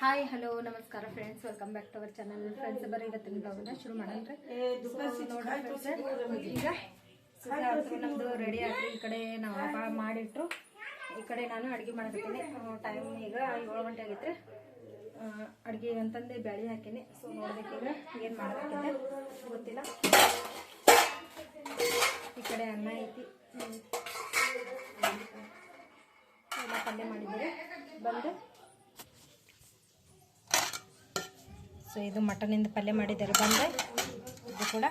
Hi hello ನಮಸ್ಕಾರ friends welcome back to our channel friends ಬರೀ ಇವತ್ತಿನ ಬ್ಲಾಗ್ನ ಶುರು ಮಾಡೋಣ್ರಿ ಈಗ ನಮ್ದು ರೆಡಿ ಆಗಿ ಈ ಕಡೆ ನಾವು ಹಬ್ಬ ಮಾಡಿಟ್ರು. ಈ ಕಡೆ ನಾನು ಅಡುಗೆ ಮಾಡ್ತೀನಿ ಟೈಮ್ ಈಗ ಏಳು ಗಂಟೆ ಆಗೈತ್ರಿ. ಅಡುಗೆ ಅಂತಂದು ಬ್ಯಾಳಿ ಹಾಕೀನಿ. ಸೊ ನೋಡ್ಬೇಕೀಗ ಏನು ಮಾಡಬೇಕಿದೆ. ಗೊತ್ತಿಲ್ಲ. ಈ ಕಡೆ ಅನ್ನ ಐತಿ. ಎಲ್ಲ ಪಲ್ಯ ಮಾಡಿದ್ದೀರಿ. ಬಂದು ಸೊ ಇದು ಮಟನಿಂದ ಪಲ್ಯ ಮಾಡಿದ್ದಾರೆ. ಬಂದೆ ಇದು ಕೂಡ.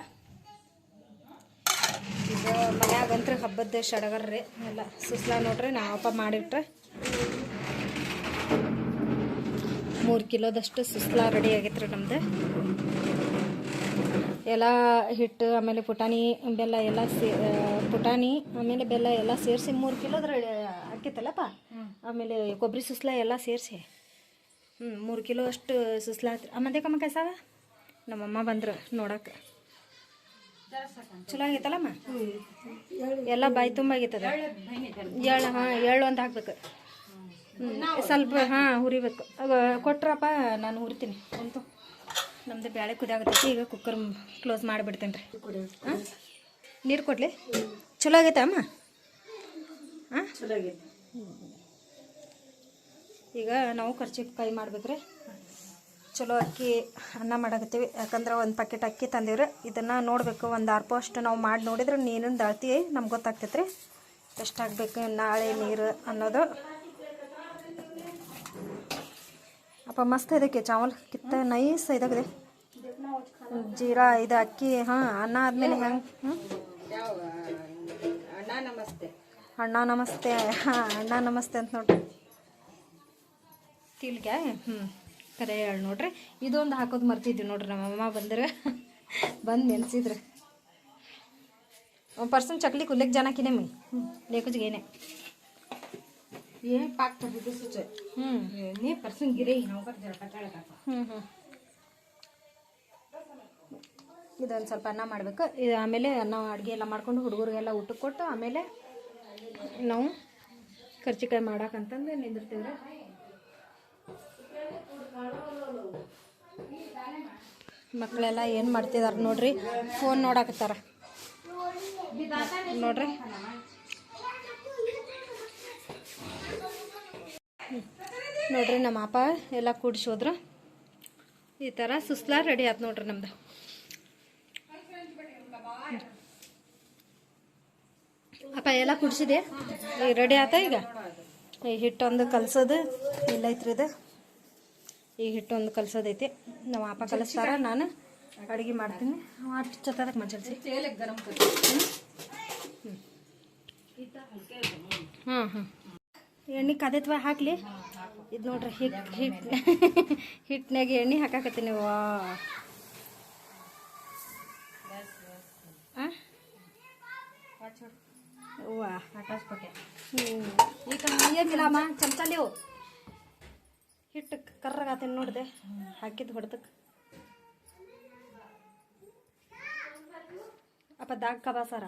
ಇದು ಮನ್ಯಾಗಂತ್ರ ಹಬ್ಬದ ಸಡಗರ್ರಿ ಎಲ್ಲ ಸುಸ್ಲಾ ನೋಡ್ರಿ ನಾವಪ್ಪ ಮಾಡಿಟ್ರೆ ಮೂರು ಕಿಲೋದಷ್ಟು ಸುಸ್ಲಾ ರೆಡಿ ಆಗೈತ್ರಿ ನಮ್ದು. ಎಲ್ಲ ಹಿಟ್ಟು ಆಮೇಲೆ ಪುಟಾಣಿ ಬೆಲ್ಲ ಎಲ್ಲ ಸೇ ಪುಟಾಣಿ ಆಮೇಲೆ ಬೆಲ್ಲ ಎಲ್ಲ ಸೇರಿಸಿ ಮೂರು ಕಿಲೋದ್ರ ಹಾಕಿತ್ತಲ್ಲಪ್ಪ? ಆಮೇಲೆ ಕೊಬ್ಬರಿ ಸುಸ್ಲಾ ಎಲ್ಲ ಸೇರಿಸಿ. ಹ್ಞೂ ಮೂರು ಕಿಲೋ ಅಷ್ಟು ಸುಸ್ಲಾ ಅಮ್ಮದೇ ಕಮ್ಮ ಕಸಾವ ನಮ್ಮಮ್ಮ ಬಂದ್ರು ನೋಡಕ್ಕೆ ಚಲೋ ಆಗೈತಲ್ಲಮ್ಮ? ಎಲ್ಲ ಬಾಯಿ ತುಂಬ ಆಗೈತದ? ಎಳ್ಳು ಹಾಂ ಎಳ್ಳು ಒಂದು ಹಾಕ್ಬೇಕು. ಹ್ಞೂ ಸ್ವಲ್ಪ, ಹಾಂ, ಹುರಿಬೇಕು. ಕೊಟ್ರಪ್ಪ, ನಾನು ಹುರಿತೀನಿ. ಅಂತು ನಮ್ದು ಬ್ಯಾಳೆ ಕುದಿಯಾಗತ್ತೈತಿ ಈಗ ಕುಕ್ಕರ್ ಕ್ಲೋಸ್ ಮಾಡಿಬಿಡ್ತೀನಿ ರೀ ಹಾಂ? ನೀರು ಕೊಡಲಿ? ಚಲೋ ಆಗೈತಾ ಅಮ್ಮ? ಹಾಂ? ಈಗ ನಾವು ಕರ್ಚಿಕಾಯಿ ಮಾಡ್ಬೇಕ್ರಿ ಚಲೋ ಅಕ್ಕಿ ಅನ್ನ ಮಾಡಕತ್ತೀವಿ. ಯಾಕಂದ್ರೆ ಒಂದು ಪ್ಯಾಕೆಟ್ ಅಕ್ಕಿ ತಂದೀವ್ರಿ. ಇದನ್ನು ನೋಡಬೇಕು ಒಂದು ಅರ್ಪ ಅಷ್ಟು ನಾವು ಮಾಡಿ ನೋಡಿದ್ರೆ ನೀರಿನ ದಾಳ್ತಿ ನಮ್ಗೆ ಗೊತ್ತಾಗ್ತೈತೆ ರೀ ಎಷ್ಟಾಗಬೇಕು ನಾಳೆ ನೀರು ಅನ್ನೋದು. ಅಪ್ಪ ಮಸ್ತ್ ಇದಕ್ಕೆ ಚಾವಲ್. ಕಿತ್ತ ನೈಸ್ ಇದಾಗಿದೆ. ಜೀರಾ ಇದು ಅಕ್ಕಿ ಹಾಂ ಅನ್ನ ಆದಮೇಲೆ ಹೆಂಗೆ? ಹ್ಞೂ ಅಣ್ಣ ನಮಸ್ತೆ. ಅಣ್ಣ ನಮಸ್ತೆ. ಹಾಂ ಅಣ್ಣ ನಮಸ್ತೆ ಅಂತ ನೋಡ್ರಿ. ತಿಲ್ಗೆ ಹ್ಞೂ ಕರೆ ಹೇಳಿ ನೋಡ್ರಿ. ಇದೊಂದು ಹಾಕೋದು ಮರ್ತಿದ್ವಿ ನೋಡ್ರಿ ನಮ್ಮಮ್ಮ ಬಂದ್ರೆ. ಬಂದು ನೆನೆಸಿದ್ರು. ಪರ್ಸನ್ ಚಕ್ಲಿ ಕುಲ್ಲೆಕ್ ಜನಕಿನೇ ಮೈ. ಲೇಕುಜ್ಗೆ ಏನೇ ಏನು ಪಾಕ್ ಸುಚ ಹ್ಞೂ ನೀ ಪರ್ಸನ್ ಗಿರೇ ಹ್ಞೂ ಇದೊಂದು ಸ್ವಲ್ಪ ಅನ್ನ ಮಾಡಬೇಕು. ಇದು ಆಮೇಲೆ ಅನ್ನ ಅಡುಗೆ ಎಲ್ಲ ಮಾಡ್ಕೊಂಡು ಹುಡುಗರಿಗೆಲ್ಲ ಊಟಕ್ಕೆ ಕೊಟ್ಟು ಆಮೇಲೆ ನಾವು ಕರ್ಚಿಕಾಯಿ ಮಾಡೋಕ್ಕಂತಂದು ನಿಂದಿರ್ತೀವ್ರಿ. ಮಕ್ಕಳೆಲ್ಲ ಏನು ಮಾಡ್ತಿದಾರ ನೋಡ್ರಿ? ಫೋನ್ ನೋಡಾಕತ್ತಾರ. ನೋಡ್ರಿ. ನೋಡ್ರಿ ನಮ್ಮ ಅಪ್ಪ ಎಲ್ಲ ಕೂಡಿಸೋದ್ರ. ಈ ಥರ ಸುಸ್ಲಾ ರೆಡಿ ಆಯ್ತು ನೋಡ್ರಿ ನಮ್ದು. ಅಪ್ಪ ಎಲ್ಲ ಕುಡಿಸಿದೆ ರೆಡಿ ಆತ ಈಗ? ಈ ಹಿಟ್ಟೊಂದು ಕಲ್ಸೋದು, ಇಲ್ಲೈತ್ರಿ ಇದು. ಈಗ ಹಿಟ್ಟೊಂದು ಕಲಸೋದೈತಿ. ನಮ್ಮ ಅಪ್ಪ ಕಲಿಸ್ತಾರ ನಾನು ಅಡುಗೆ ಮಾಡ್ತೀನಿ. ಅಷ್ಟು ಮಂಚಲ್ಸಿ ಮಜಲ್ಸಿ ಹಾಂ ಹಾಂ ಎಣ್ಣೆ ಕದತ್ವ ಹಾಕ್ಲಿ. ಇದು ನೋಡ್ರಿ ಹಿಟ್ ಹಿಟ್. ಹಿಟ್ಟಿನಾಗೆ ಎಣ್ಣೆ ಹಾಕಾಕತ್ತೀನಿ ವಾ. ಹ್ಞೂ ಈಗ ಏನಿಲ್ಲಮ್ಮ ಚಮಚ ಹಿಟ್ಟು ಕರ್ರಗಾತೀನಿ ನೋಡಿದೆ. ಹಾಕಿದ್ದು ಹೊಡೆದಕ್ಕೆ ಅಪ್ಪ ದಾಗ್ ಕಬಾಸಾರ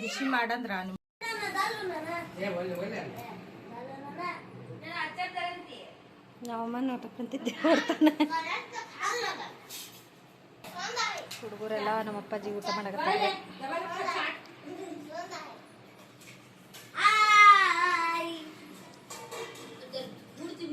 ಬಿಸಿ ಮಾಡಂದ್ರ ನಾವಮ್ಮ ನೋಟಕ್ಕಂತಿದ್ದೆ ಬರ್ತಾನೆ ಹುಡುಗರೆಲ್ಲ ನಮ್ಮ ಅಪ್ಪಾಜಿ ಊಟ ಮಾಡಕತ್ತಾರೆ.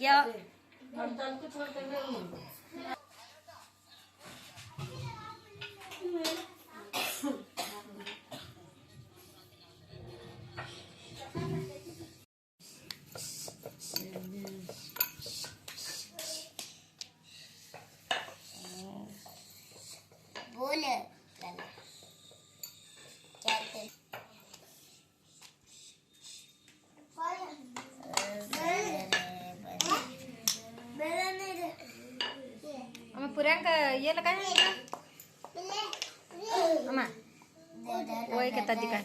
Yuk. पुरंग ये लगाया अम्मा वही दिखा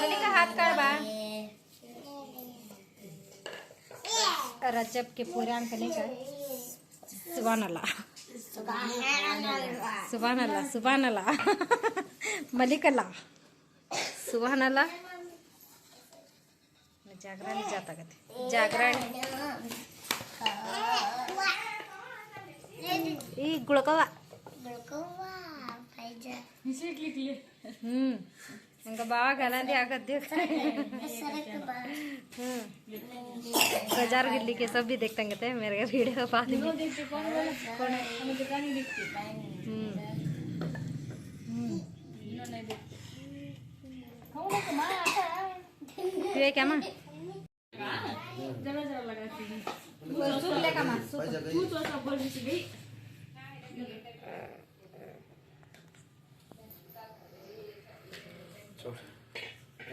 मलिका हाथ बा। रजब के पुराण कने का सुबह अल्लाह सुबह अल्लाह सुबह अल्लाह मलिक अल्लाह सुबह अल्लाह जागरण जाता कहते। जागरण। ई हम्म. बाज़ार हम्म. गिल्ली के सब भी देखते हैं मेरे घर वीडियो पास में हम्म. क्या माँ? ¿Qué es eso? ¿Qué es eso? ¿Qué ¿Qué es eso? ¿Qué es eso? ¿Qué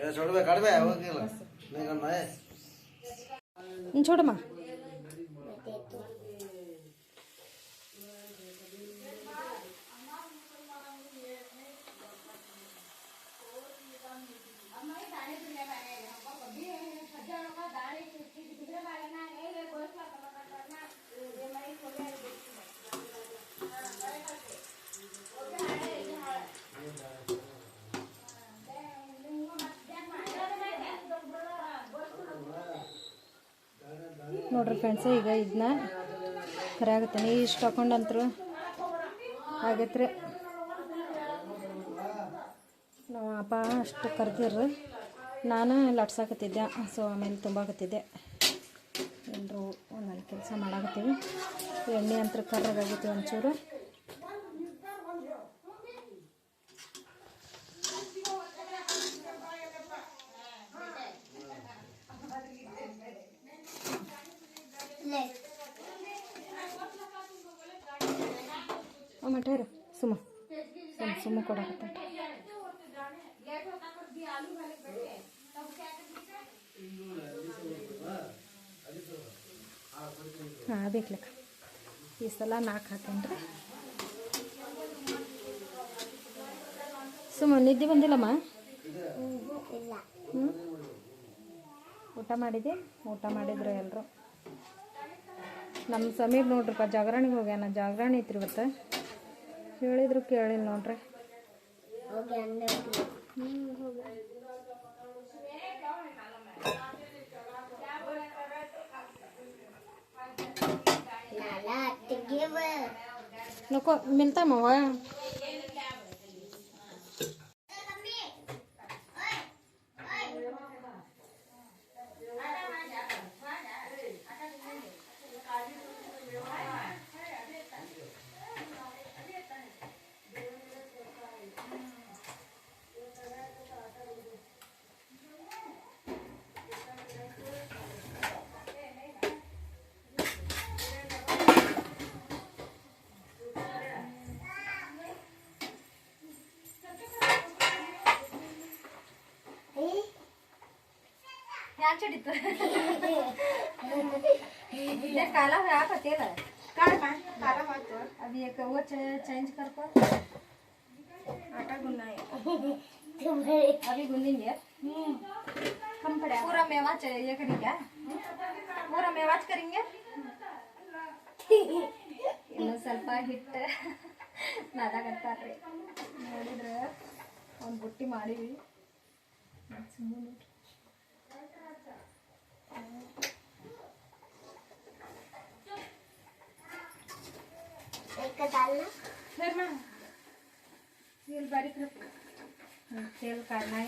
es eso? ¿Qué es eso? ¿Qué es eso? Es eso? ನೋಡ್ರಿ ಫ್ರೆಂಡ್ಸ್ ಈಗ ಇದನ್ನ ಕರೆ ಆಗುತ್ತೆ ಇಷ್ಟು ಹಾಕೊಂಡಂತ್ರು ಆಗೈತ್ರಿ. ನಮ್ಮ ಅಪ್ಪ ಅಷ್ಟು ಕರೆದಿರ್ರಿ. ನಾನು ಲಟ್ಸಾಕತ್ತಿದ್ದೆ. ಸೊ ಆಮೇಲೆ ತುಂಬಾಕತ್ತಿದ್ದೆ. ಎಲ್ಲರೂ ಒಂದೊಂದು ಕೆಲಸ ಮಾಡಾಕತ್ತೀವಿ. ಎಣ್ಣೆ ಅಂತ ಕರ್ರಾಗೈತಿ ಒಂಚೂರು. ಮಠೇರು ಸುಮ್ಮ. ಸುಮ್ಮ ಸುಮ್ಮ ಕೊಡಕತ್ತ. ಹಾಂ ಬೇಕಲಕ್ಕ ಈ ಸಲ ನಾಲ್ಕು ಹಾಕೇನ್ರಿ ಸುಮ್ಮ ನಿದ್ದೆ ಬಂದಿಲ್ಲಮ್ಮ? ಹ್ಞೂ ಊಟ ಮಾಡಿದೆ ಊಟ ಮಾಡಿದ್ರು ಎಲ್ಲರೂ ನಮ್ಮ ಸಮೀಪ ನೋಡ್ರಪ್ಪ ಜಾಗರಣೆಗೆ ಹೋಗ್ಯಾನ. ಜಾಗರಣೆ ಐತ್ರಿ ಇವತ್ತು. ಹೇಳಿದ್ರು ಕೇಳಿಲ್ಲ ನೋಡ್ರಿ. ನಕೋ ಮಿಲ್ತಾಮವ मवा ह्या चढीत ते काला ह्या का तेल काय मा काला मातो अभी एक वो चेंज कर पर आटा गुनना है अभी गुनेंगे कम पड़ा पूरा मेवा चाहिए ये करेंगे क्या पूरा मेवाच करेंगे ಇನ್ನು ಸ್ವಲ್ಪ ಹಿಟ್ಟು ನಾದಾಗತ್ತಾರ್ರಿ ನೋಡಿದ್ರೆ ಒಂದು ಬುಟ್ಟಿ ಮಾಡೀವಿ ಸುಮ್ಮನೆ तेल बारीक हाँ, तेल काढना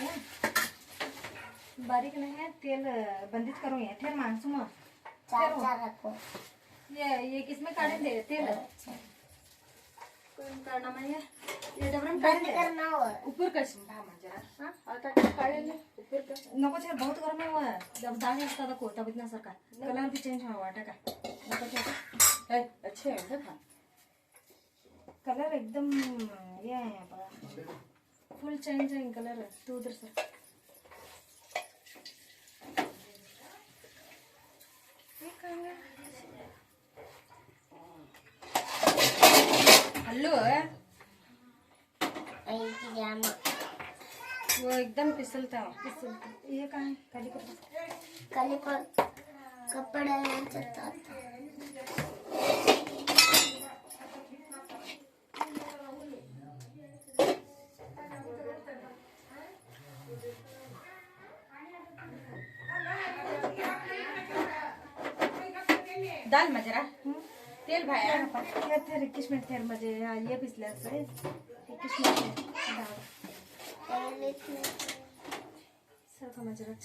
बारीक तेल बंदित करू ये फिर माणसू मो चार चार रखो। ये ये किसमें काढेन दे तेल। कोण काढना मग ये। डबरम काढ करना ऊपर कश भामा जरा हाँ? आता काढेल ऊपर कर नको बहुत गरम है वो। जब दाग लगता था तो कोटा बितना सरकार कलर भी चेंज हुआ वाटा का। नको है। अच्छा है हाँ कलर एकदम, ये है यहाँ पर। फुल चेंज है कलर तो उधर से। हेलो वो एकदम फिसलता फिसलता ये कहाँ है? काली कपड़ा। काली पर कपड़ा दाल मजरा तेल भाया। हे थेर एकवीस मिनिट थेर म्हणजे हे भिजले असते एकवीस मिनिट रच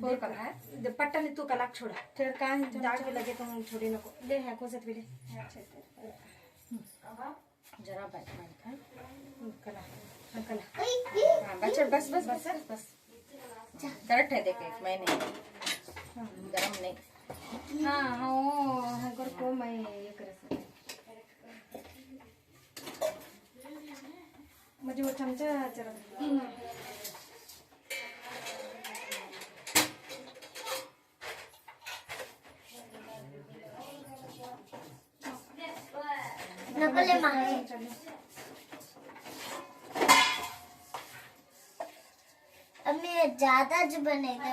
बोल का है? पट्टा तू का लाग छोड़ा फिर का दाग भी लगे तो छोड़ी नको। ले है कोसत भी ले। जरा बैठ बैठ है कला। हाँ, कला। हाँ बस बस बस बस बस बस। करेक्ट है देखे मैंने गरम नहीं। ಹಾಂ ಅವು ಹೊಗರ್ಕೋ ಮೈ ಏಕರ ಸರ್ ಮಜೆ ಒ ಚಮಚ ಹಚ್ಚರ ನಕಲೆ ಮಾಡಿ अम्मी ज़्यादा जो बनेगा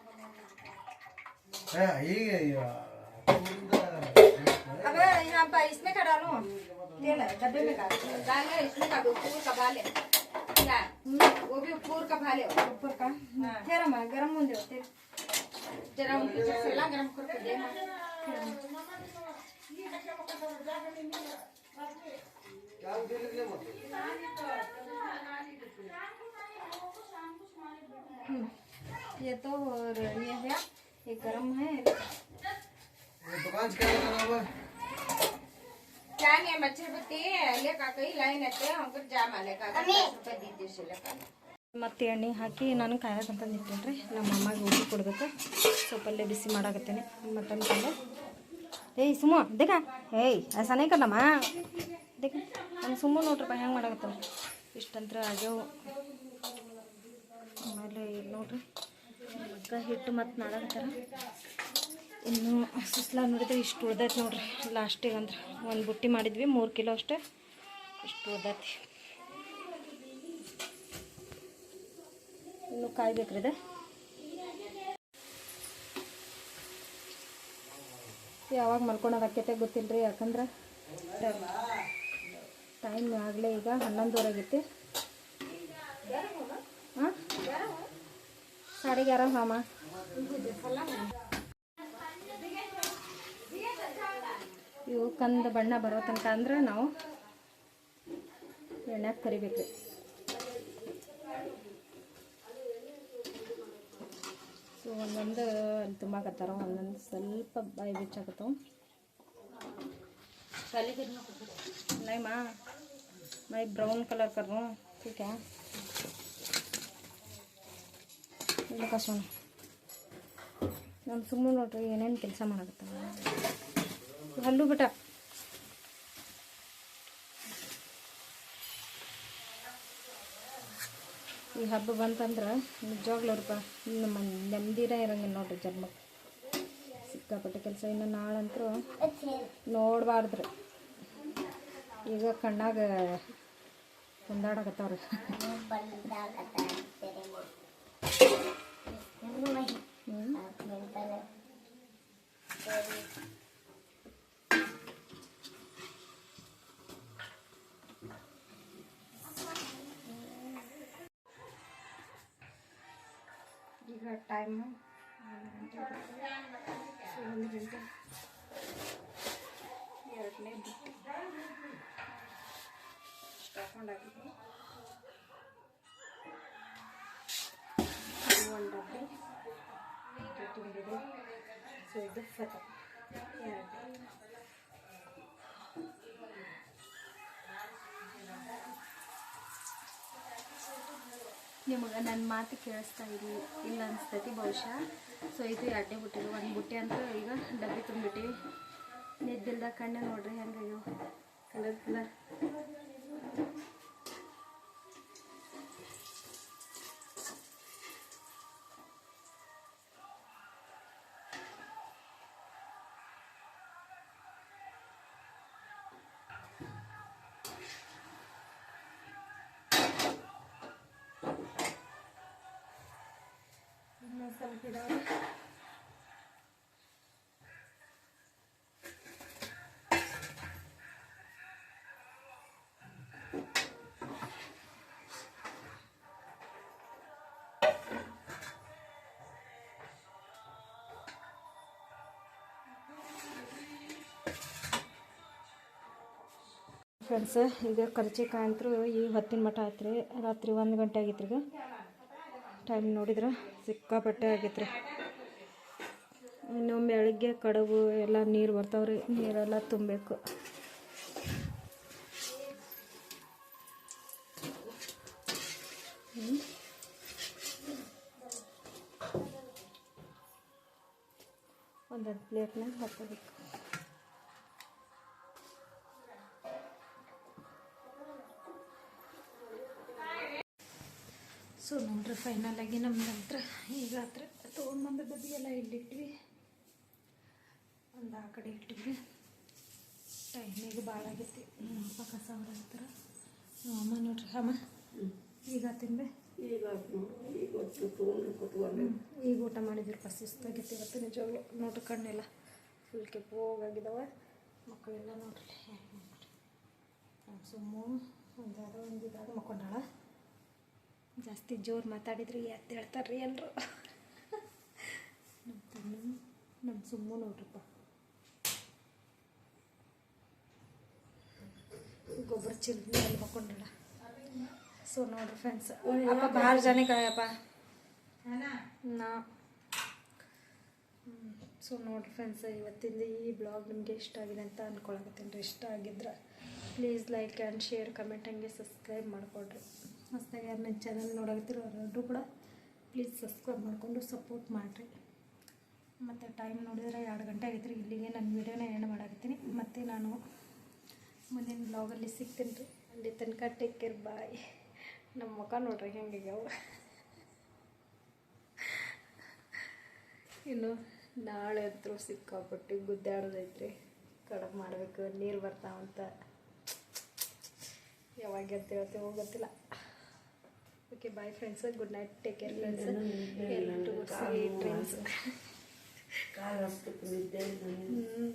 अच्छा, ये अबे यहाँ पर इसमें का डालो। तेल डब्बे में का। दाल है इसमें का दो फूल का भाले। क्या वो भी फूल का भाले ऊपर का? हाँ। तेरा मैं गरम मुंदे होते। तेरा मुंदे से ला गरम करके दे। ना क्या उधर ले मत ये तो हो रही है। ये गरम है ये दुकान से क्या लेना हुआ क्या नहीं मच्छर बत्ती लेका कई लाइन है हमको जाम आले का दस रुपए दी से लेका ಮತ್ತೆ ಎಣ್ಣೆ ಹಾಕಿ ನಾನು ಕಾಯಕಂತಂದು ಇಟ್ಟೇನ್ರಿ ನಮ್ಮ ಅಮ್ಮಗೆ ಊಟ ಕೊಡ್ಬೇಕು ಸೊಪ್ಪಲ್ಲೇ ಬಿಸಿ ಮಾಡಾಕತ್ತೇನೆ ಮಟನ್ ತಂದು ಏಯ್ ಸುಮ್ಮ ದೇಖ ಏಯ್ ऐसा नहीं करना माँ देख ನಾನು ಸುಮ್ಮ ನೋಡ್ರಪ್ಪ ಹೆಂಗೆ ಮಾಡಾಕತ್ತಾವ ಇಷ್ಟಂತ್ರ ಆಗ್ಯಾವು ಆಮೇಲೆ ಈಗ ನೋಡ್ರಿ ಮಗ್ಗ ಹಿಟ್ಟು ಮತ್ತು ಮಾಡಾಕತ್ತಾರ ಇನ್ನು ಸುಸ್ಲ ನೋಡಿದ್ರೆ ಇಷ್ಟು ಉಳ್ದೈತೆ ನೋಡ್ರಿ. ಲಾಸ್ಟಿಗೆ ಅಂದ್ರೆ ಒಂದು ಬುಟ್ಟಿ ಮಾಡಿದ್ವಿ, ಮೂರು ಕಿಲೋ ಅಷ್ಟೇ. ಇಷ್ಟು ಉಳ್ದೈತಿ. ಇನ್ನು ಕಾಯ್ಬೇಕ್ರಿ ಇದೆ. ಯಾವಾಗ ಮಲ್ಕೊಳೋದು ಆಕೈತೆ ಗೊತ್ತಿಲ್ಲ ರೀ ಯಾಕಂದ್ರೆ ಟೈಮ್ ಆಗಲೇ ಈಗ ಹನ್ನೊಂದುವರೆ ಆಗೈತಿ ಹಾಂ ಸಾಡೆ ಗ್ಯಾರ ಹಾಮ ಇವು ಕಂದ ಬಣ್ಣ ಬರೋ ತನಕ ಅಂದ್ರೆ ನಾವು ಎಣ್ಣೆಗೆ ಕರಿಬೇಕ್ರಿ ಸೊ ಒಂದೊಂದು ಅಲ್ಲಿ ತುಂಬಾಕತ್ತಾರ ಒಂದೊಂದು ಸ್ವಲ್ಪ ಬಾಯಿ ಬಿಚ್ಚಾಕತ್ತಾವ नहीं माँ मैं ब्राउन कलर कर ಕಸೋಣ ನಮ್ಮ ಸುಮ್ಮನೆ ನೋಡ್ರಿ ಏನೇನು ಕೆಲಸ ಮಾಡಕತ್ತಾವ. ಹಲ್ಲು ಬಿಟ್ಟ. ಈ ಹಬ್ಬ ಬಂತಂದ್ರೆ ನಿಜವಾಗ್ಲೂ ರೂಪ ನಮ್ಮ ನೆಮ್ಮದಿನೇ ಇರಂಗಿಲ್ಲ ನೋಡ್ರಿ ಜನ್ಮಕ್ಕೆ ಸಿಕ್ಕಾಪಟ್ಟೆ ಕೆಲಸ ಇನ್ನು ನಾಳಂತರೂ ನೋಡಬಾರ್ದ್ರಿ. ಈಗ ಕಣ್ಣಾಗ ಕುಂದಾಡಕತ್ತಾವ್ರಿ ಈಗ ಟೈಮ್ ಒಂದು ಗಂಟೆ ಎರಡನೇ ಒಂದು ಡಬ್ಬಿ ಇದು ತುಂಬಿದೆ ಸೊ ಇದು ಫತ ಎರಡು ನಿಮಗೆ ನನ್ನ ಮಾತು ಕೇಳಿಸ್ತಾ ಇಲ್ಲ ಇಲ್ಲ ಅನಿಸ್ತೈತಿ ಬಹುಶಃ. ಸೊ ಇದು ಎರಡನೇ ಬುಟ್ಟಿ ಒಂದು ಬುಟ್ಟಿ ಅಂತ ಈಗ ಡಬ್ಬಿ ತುಂಬಿಟ್ಟಿವಿ ನಿದ್ದಿಲ್ದ ಕಣ್ಣೆ ನೋಡ್ರಿ ಹೆಂಗಾಗ್ಯಾವ ಕಲರ್ ಕಲರ್ ಇನ್ನೊಂದು ಸ್ವಲ್ಪ ಇದಾವೆ ಫ್ರೆಂಡ್ಸ್ ಈಗ ಕರ್ಚಿಕಾಯಿ ಅಂತೂ ಈ ಹೊತ್ತಿನ ಮಠ ಆಯ್ತು ರೀ ರಾತ್ರಿ ಒಂದು ಗಂಟೆ ಆಗೈತ್ರಿ ಈಗ. ಟೈಮ್ ನೋಡಿದ್ರೆ ಸಿಕ್ಕಾಪಟ್ಟೆ ಆಗೈತೆ ರೀ ಇನ್ನೊಮ್ಮೆ ಬೆಳಗ್ಗೆ ಕಡಬು ಎಲ್ಲ ನೀರು ಬರ್ತಾವ್ರಿ ನೀರೆಲ್ಲ ತುಂಬಬೇಕು. ಒಂದೊಂದು ಪ್ಲೇಟ್ನಾಗ ಹಾಕೋಬೇಕು ಸೊ ನೋಡ್ರಿ ಫೈನಲಾಗಿ ಆಗಿ ನಮ್ಮ ನಂತರ ಈಗ ಹತ್ರ ತೊಗೊಂಡ್ಬಂದ ಡಬ್ಬಿ ಎಲ್ಲ ಇಲ್ಲಿಟ್ವಿ ಒಂದು ಆ ಕಡೆ ಇಟ್ಟಿವಿ ಟೈಮಿಗೆ ಭಾಳ ಆಗೈತಿ. ಅಪ್ಪ ಕಸ ಹೊರಗ್ತಾರ ಅಮ್ಮ ನೋಡ್ರಿ ಅಮ್ಮ. ಈಗ ತಿಂದೆ. ಈಗ ಊಟ ಮಾಡಿದ್ರು ಪಾ ಸುಸ್ತಾಗೈತಿ ಇವತ್ತು ನಿಜವಾಗ್ಲು. ನೋಡ್ರಿ ಕಣ್ಣೆಲ್ಲ ಫುಲ್ ಕೆಪ್ಪು ಹೋಗಾಗಿದ್ದಾವೆ ಮಕ್ಕಳೆಲ್ಲ ನೋಡ್ರಿ ಸುಮ್ಮ ಒಂದು ಯಾವುದೋ ಒಂದು ಇದಾಗ ಮಕ್ಕೊಂಡಾಳ. ಜಾಸ್ತಿ ಜೋರು ಮಾತಾಡಿದ್ರಿ ಎತ್ತ ಹೇಳ್ತಾರ್ರಿ ಎಲ್ಲರು ನಮ್ಮ ತಮ್ಮ ನಮ್ಮ ಸುಮ್ಮ ನೋಡ್ರಪ್ಪ ಗೊಬ್ಬರ ಚಿಲ್ಲಿ ಅಲ್ಲಿ ಸೊ ನೋಡ್ರಿ ಫ್ರೆಂಡ್ಸ್ ಅಪ್ಪ ಭಾಳ ಜನ ಕಳೆಯಪ್ಪ ನಾ. ಸೊ ನೋಡ್ರಿ ಫ್ರೆಂಡ್ಸ್ ಇವತ್ತಿಂದ ಈ ಬ್ಲಾಗ್ ನಿಮಗೆ ಇಷ್ಟ ಆಗಿದೆ ಅಂತ ಅಂದ್ಕೊಳಕತ್ತೀನಿ ರೀ. ಇಷ್ಟ ಆಗಿದ್ರೆ please like and share comment ಹಂಗೆ ಸಬ್ಸ್ಕ್ರೈಬ್ ಮಾಡಿಕೊಡ್ರಿ. ಹೊಸ್ದಾಗಿ ಯಾರು ನನ್ನ ಚಾನಲ್ ನೋಡಕತ್ತಿರೋ ಅವರೆಲ್ಲರೂ ಕೂಡ ಪ್ಲೀಸ್ ಸಬ್ಸ್ಕ್ರೈಬ್ ಮಾಡಿಕೊಂಡು ಸಪೋರ್ಟ್ ಮಾಡಿರಿ. ಮತ್ತು ಟೈಮ್ ನೋಡಿದ್ರೆ ಎರಡು ಗಂಟೆ ಆಗೈತ್ರಿ ಇಲ್ಲಿಗೆ. ನನ್ನ ವೀಡಿಯೋನ ಎಂಡ್ ಮಾಡಾಕತ್ತೀನಿ. ಮತ್ತು ನಾನು ಮುಂದಿನ ಬ್ಲಾಗಲ್ಲಿ ಸಿಗ್ತೀನಿ ರೀ. ಅಲ್ಲಿ ತನಕ ಟೇಕ್ ಕೇರ್ ಬಾಯ್ ನಮ್ಮ ಮುಖ ನೋಡ್ರಿ ಹೆಂಗಾಗ್ಯಾವ ಇನ್ನು ನಾಳೆ ಅಂತೂ ಸಿಕ್ಕಾಪಟ್ಟು ಗುದ್ದಾಡೋದೈತ್ರಿ. ಕಡಬ್ ಮಾಡಬೇಕು, ನೀರು ಬರ್ತಾವಂತ. ಯಾವಾಗ ಅಂತ ಹೇಳ್ತೇವೆ ಗೊತ್ತಿಲ್ಲ. Okay bye friends good night take care friends ಎಲ್ರಿಗೂ ಸ್ವೀಟ್ ಡ್ರೀಮ್ಸ್ ಹ್ಞೂ